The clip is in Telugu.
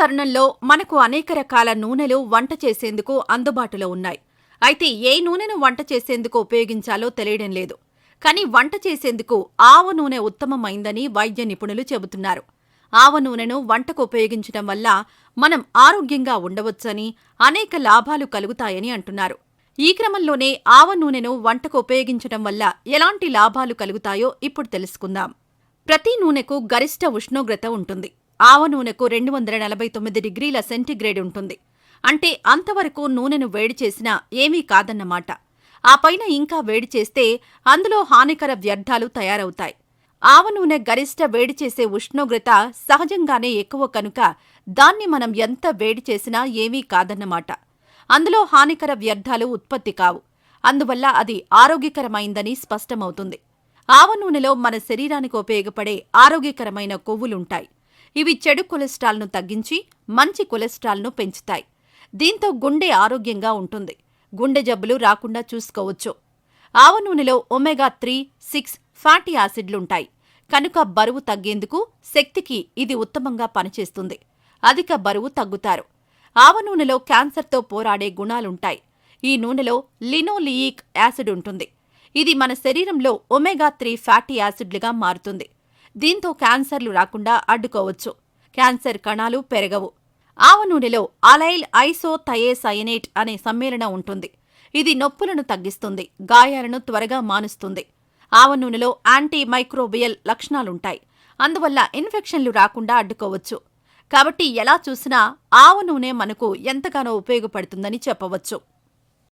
తరుణంలో మనకు అనేక రకాల నూనెలు వంట చేసేందుకు అందుబాటులో ఉన్నాయి. అయితే ఏ నూనెను వంట చేసేందుకు ఉపయోగించాలో తెలియడం లేదు. కానీ వంట చేసేందుకు ఆవ నూనె ఉత్తమమైందని వైద్య నిపుణులు చెబుతున్నారు. ఆవ నూనెను వంటకు ఉపయోగించడం వల్ల మనం ఆరోగ్యంగా ఉండవచ్చని అనేక లాభాలు కలుగుతాయని అంటున్నారు. ఈ క్రమంలోనే ఆవ నూనెను వంటకు ఉపయోగించడం వల్ల ఎలాంటి లాభాలు కలుగుతాయో ఇప్పుడు తెలుసుకుందాం. ప్రతి నూనెకు గరిష్ట ఉష్ణోగ్రత ఉంటుంది. ఆవ నూనెకు రెండు వందల నలభై తొమ్మిది డిగ్రీల సెంటీగ్రేడ్ ఉంటుంది. అంటే అంతవరకు నూనెను వేడి చేసినా ఏమీ కాదన్నమాట. ఆ పైన ఇంకా వేడి చేస్తే అందులో హానికర వ్యర్థాలు తయారవుతాయి. ఆవ నూనె గరిష్ట వేడి చేసే ఉష్ణోగ్రత సహజంగానే ఎక్కువ కనుక దాన్ని మనం ఎంత వేడి చేసినా ఏమీ కాదన్నమాట. అందులో హానికర వ్యర్థాలు ఉత్పత్తి కావు. అందువల్ల అది ఆరోగ్యకరమైందని స్పష్టమవుతుంది. ఆవ నూనెలో మన శరీరానికి ఉపయోగపడే ఆరోగ్యకరమైన కొవ్వులుంటాయి. ఇవి చెడు కొలెస్ట్రాల్ను తగ్గించి మంచి కొలెస్ట్రాల్ను పెంచుతాయి. దీంతో గుండె ఆరోగ్యంగా ఉంటుంది. గుండె జబ్బులు రాకుండా చూసుకోవచ్చు. ఆవ నూనెలో ఒమెగా త్రీ సిక్స్ ఫ్యాటీ యాసిడ్లుంటాయి. కనుక బరువు తగ్గేందుకు శక్తికి ఇది ఉత్తమంగా పనిచేస్తుంది. అధిక బరువు తగ్గుతారు. ఆవ నూనెలో క్యాన్సర్తో పోరాడే గుణాలుంటాయి. ఈ నూనెలో లినోలియిక్ యాసిడ్ ఉంటుంది. ఇది మన శరీరంలో ఒమెగా త్రీ ఫ్యాటీ యాసిడ్లుగా మారుతుంది. దీంతో క్యాన్సర్లు రాకుండా అడ్డుకోవచ్చు. క్యాన్సర్ కణాలు పెరగవు. ఆవ నూనెలో అలైల్ ఐసోథయేసయనేట్ అనే సమ్మేళనం ఉంటుంది. ఇది నొప్పులను తగ్గిస్తుంది గాయాలను త్వరగా మానుస్తుంది. ఆవ నూనెలో యాంటీ మైక్రోబియల్ లక్షణాలుంటాయి. అందువల్ల ఇన్ఫెక్షన్లు రాకుండా అడ్డుకోవచ్చు. కాబట్టి ఎలా చూసినా ఆవ నూనె మనకు ఎంతగానో ఉపయోగపడుతుందని చెప్పవచ్చు.